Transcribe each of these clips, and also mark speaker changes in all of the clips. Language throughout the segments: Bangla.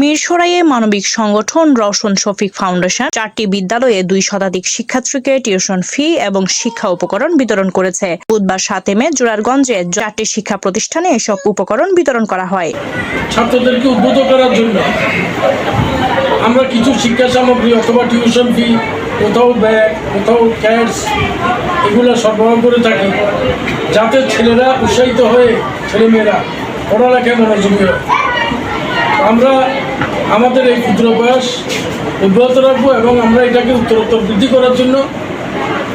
Speaker 1: মিরসরাইয়ে মানবিক সংগঠন রওশন শফিক ফাউন্ডেশন চারটি বিদ্যালয়ে দুই শতাধিক শিক্ষার্থীকে টিউশন ফি এবং শিক্ষা উপকরণ বিতরণ করেছে। বুধবার সাতে মে জোরারগঞ্জে চারটি শিক্ষা প্রতিষ্ঠানে এসব উপকরণ বিতরণ করা হয়।
Speaker 2: ছাত্রদেরকে উদ্বুদ্ধ করার জন্য আমরা কিছু শিক্ষা সামগ্রী অথবা টিউশন ফি, কোথাও ব্যাগ, কোথাও ক্যাটস, এগুলো সরবরাহ করে থাকি, যাতে ছেলেরা উৎসাহিত হয়ে ছেলেমেয়েরা পড়ালেখায় মনোযোগী হয়। আমরা আমাদের এই ক্ষুদ্র বয়স অব্যাহত রাখব এবং আমরা এটাকে উত্তরোত্তর বৃদ্ধি করার জন্য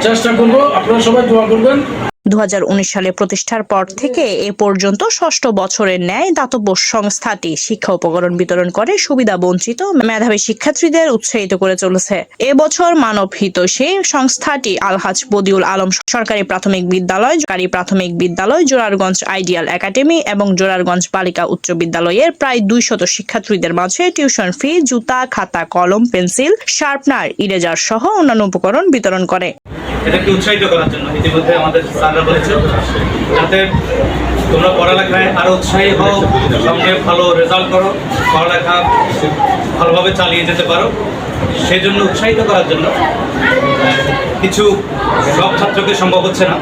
Speaker 2: চেষ্টা করব। আপনারা সবাই দোয়া করবেন।
Speaker 1: দু হাজার উনিশ সালে প্রতিষ্ঠার পর থেকে এ পর্যন্ত ষষ্ঠ বছরের ন্যায় দাতব্য সংস্থাটি শিক্ষা উপকরণ বিতরণ করে সুবিধা বঞ্চিত মেধাবী শিক্ষার্থীদের উৎসাহিত করে চলেছে। এবছর মানব হিতৈষী সংস্থাটি আলহাজ বদিউল আলম সরকারি প্রাথমিক বিদ্যালয়, সরকারি প্রাথমিক বিদ্যালয়, জোরারগঞ্জ আইডিয়াল একাডেমি এবং জোরারগঞ্জ বালিকা উচ্চ বিদ্যালয়ের প্রায় দুইশত শিক্ষার্থীদের মাঝে টিউশন ফি, জুতা, খাতা, কলম, পেন্সিল, শার্পনার, ইরেজার সহ অন্যান্য উপকরণ বিতরণ করে।
Speaker 3: এদেরকে উৎসাহিত করার জন্য ইতিমধ্যে আমাদের স্যাররা বলেছে, যাতে তোমরা পড়ালেখায় আরও উৎসাহী হও, সঙ্গে ভালো রেজাল্ট করো, পড়ালেখা ভালোভাবে চালিয়ে যেতে পারো। সেই জন্য উৎসাহিত করার জন্য, কিছু সব ছাত্রকে সম্ভব হচ্ছে না।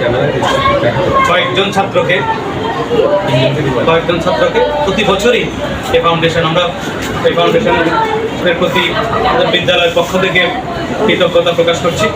Speaker 3: কয়েকজন ছাত্রকে কয়েকজন ছাত্রকে প্রতি বছরই এই ফাউন্ডেশন আমরা এই ফাউন্ডেশনের প্রতি বিদ্যালয়ের পক্ষ থেকে কৃতজ্ঞতা প্রকাশ করছি।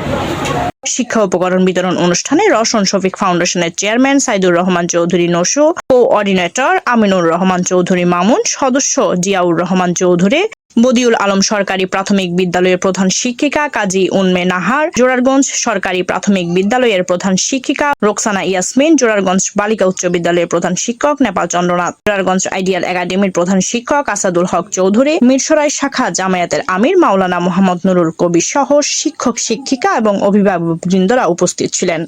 Speaker 1: শিক্ষা উপকরণ বিতরণ অনুষ্ঠানে রসন শফিক ফাউন্ডেশনের চেয়ারম্যান সাইদুর রহমান চৌধুরী নসু ও অর্ডিনেটর আমিনুর রহমান চৌধুরী মামুন, সদস্য জিয়াউর রহমান চৌধুরী বদিউল আলম সরকারি প্রাথমিক বিদ্যালয়ের প্রধান শিক্ষিকা কাজী উন্মে নাহার, জোরারগঞ্জ সরকারি প্রাথমিক বিদ্যালয়ের প্রধান শিক্ষিকা রোকসানা ইয়াসমিন, জোরারগঞ্জ বালিকা উচ্চ বিদ্যালয়ের প্রধান শিক্ষক নেপাল চন্দ্রনাথ, জোরারগঞ্জ আইডিয়াল একাডেমির প্রধান শিক্ষক আসাদুল হক চৌধুরী, মিরসরাই শাখা জামায়াতের আমির মাওলানা মোহাম্মদ নুরুল কবির সহ শিক্ষক, শিক্ষিকা এবং অভিভাবক বৃন্দরা উপস্থিত ছিলেন।